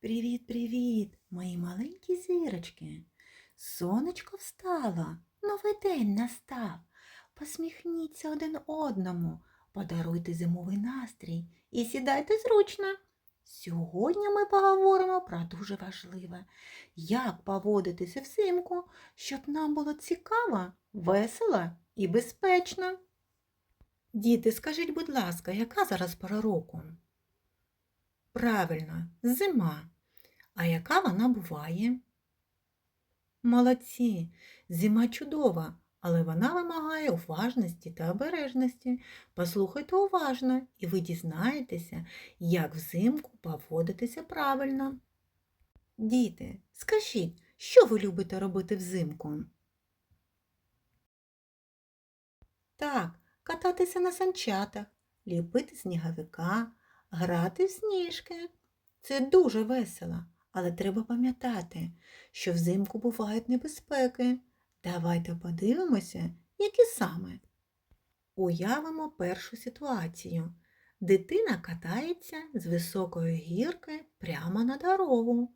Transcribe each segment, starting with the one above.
Привіт-привіт, мої маленькі зірочки. Сонечко встало, новий день настав. Посміхніться один одному, подаруйте зимовий настрій і сідайте зручно. Сьогодні ми поговоримо про дуже важливе, як поводитися взимку, щоб нам було цікаво, весело і безпечно. Діти, скажіть, будь ласка, яка зараз пора року? Правильно, зима. А яка вона буває? Молодці, зима чудова, але вона вимагає уважності та обережності. Послухайте уважно, і ви дізнаєтеся, як взимку поводитися правильно. Діти, скажіть, що ви любите робити взимку? Так, кататися на санчатах, ліпити сніговика, грати в сніжки. Це дуже весело, але треба пам'ятати, що взимку бувають небезпеки. Давайте подивимося, які саме. Уявимо першу ситуацію. Дитина катається з високої гірки прямо на дорогу.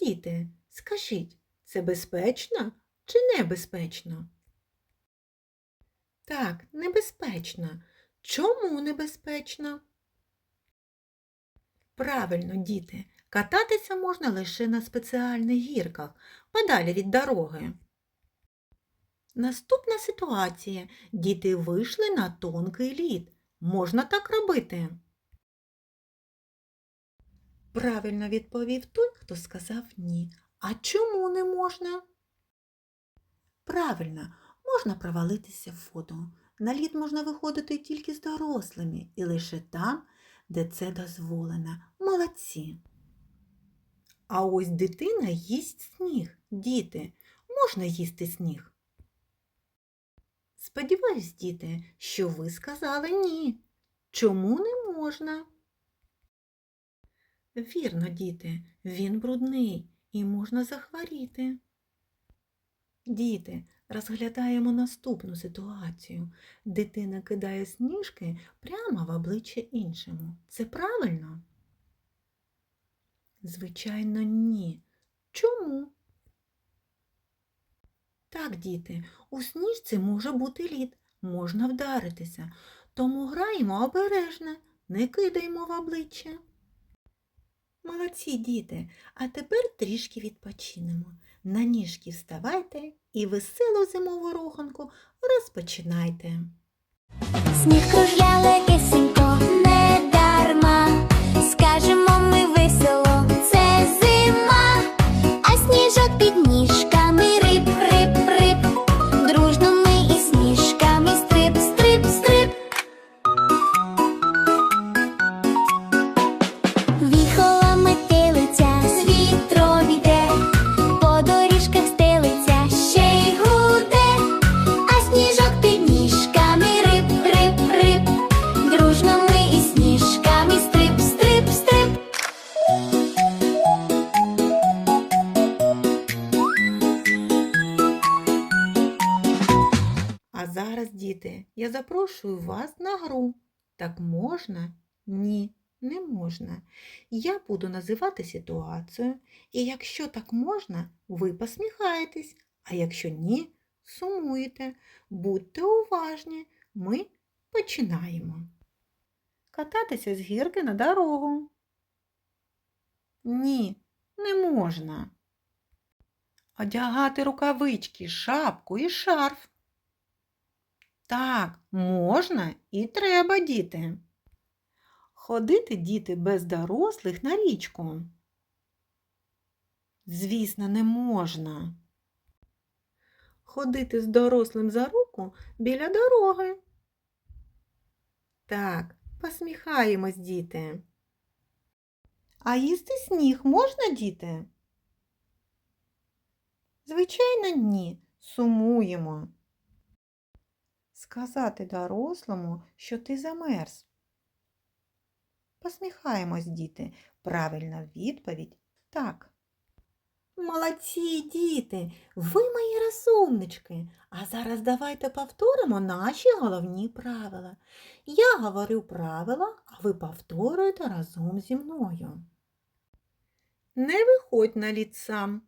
Діти, скажіть, це безпечно чи небезпечно? Так, небезпечно. Чому небезпечно? Правильно, діти, кататися можна лише на спеціальних гірках, подалі від дороги. Наступна ситуація. Діти вийшли на тонкий лід. Можна так робити? Правильно відповів той, хто сказав ні. А чому не можна? Правильно, можна провалитися в воду. На лід можна виходити тільки з дорослими і лише там, де це дозволено. Молодці. А ось дитина їсть сніг. Діти, можна їсти сніг? Сподіваюсь, діти, що ви сказали ні. Чому не можна? Вірно, діти, він брудний і можна захворіти. Діти, розглядаємо наступну ситуацію. Дитина кидає сніжки прямо в обличчя іншому. Це правильно? Звичайно, ні. Чому? Так, діти, у сніжці може бути лід, можна вдаритися, тому граємо обережно, не кидаємо в обличчя. Молодці, діти, а тепер трішки відпочинемо. На ніжки вставайте і веселу зимову руханку розпочинайте. Сніг кружляє легесенько, діти, я запрошую вас на гру. Так можна? Ні, не можна. Я буду називати ситуацію, і якщо так можна, ви посміхаєтесь, а якщо ні, сумуєте. Будьте уважні, ми починаємо. Кататися з гірки на дорогу. Ні, не можна. Одягати рукавички, шапку і шарф. Так, можна і треба, діти. Ходити діти без дорослих на річку. Звісно, не можна. Ходити з дорослим за руку біля дороги. Так, посміхаємось, діти. А їсти сніг можна, діти? Звичайно, ні. Сумуємо сказати дорослому, що ти замерз. Посміхаємось, діти. Правильна відповідь так. Молодці, діти, ви мої розумнички. А зараз давайте повторимо наші головні правила. Я говорю правила, а ви повторюєте разом зі мною. Не виходь на лід сам.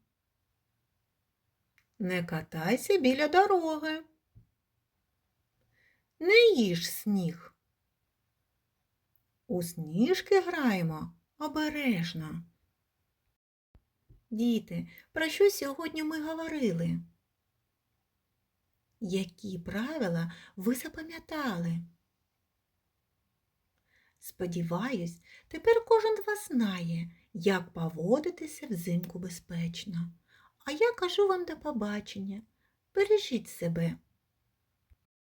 Не катайся біля дороги. Не їж сніг. У сніжки граємо обережно. Діти, про що сьогодні ми говорили? Які правила ви запам'ятали? Сподіваюсь, тепер кожен з вас знає, як поводитися взимку безпечно. А я кажу вам до побачення. Бережіть себе.